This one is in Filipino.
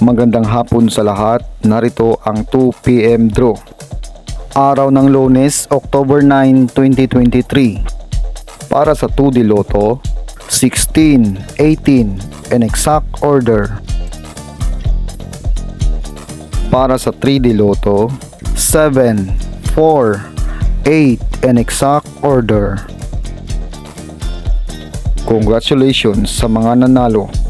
Magandang hapon sa lahat. Narito ang 2pm draw. Araw ng Lunes, October 9, 2023. Para sa 2D Lotto, 16, 18, in exact order. Para sa 3D Lotto, 7, 4, 8, in exact order. Congratulations sa mga nanalo.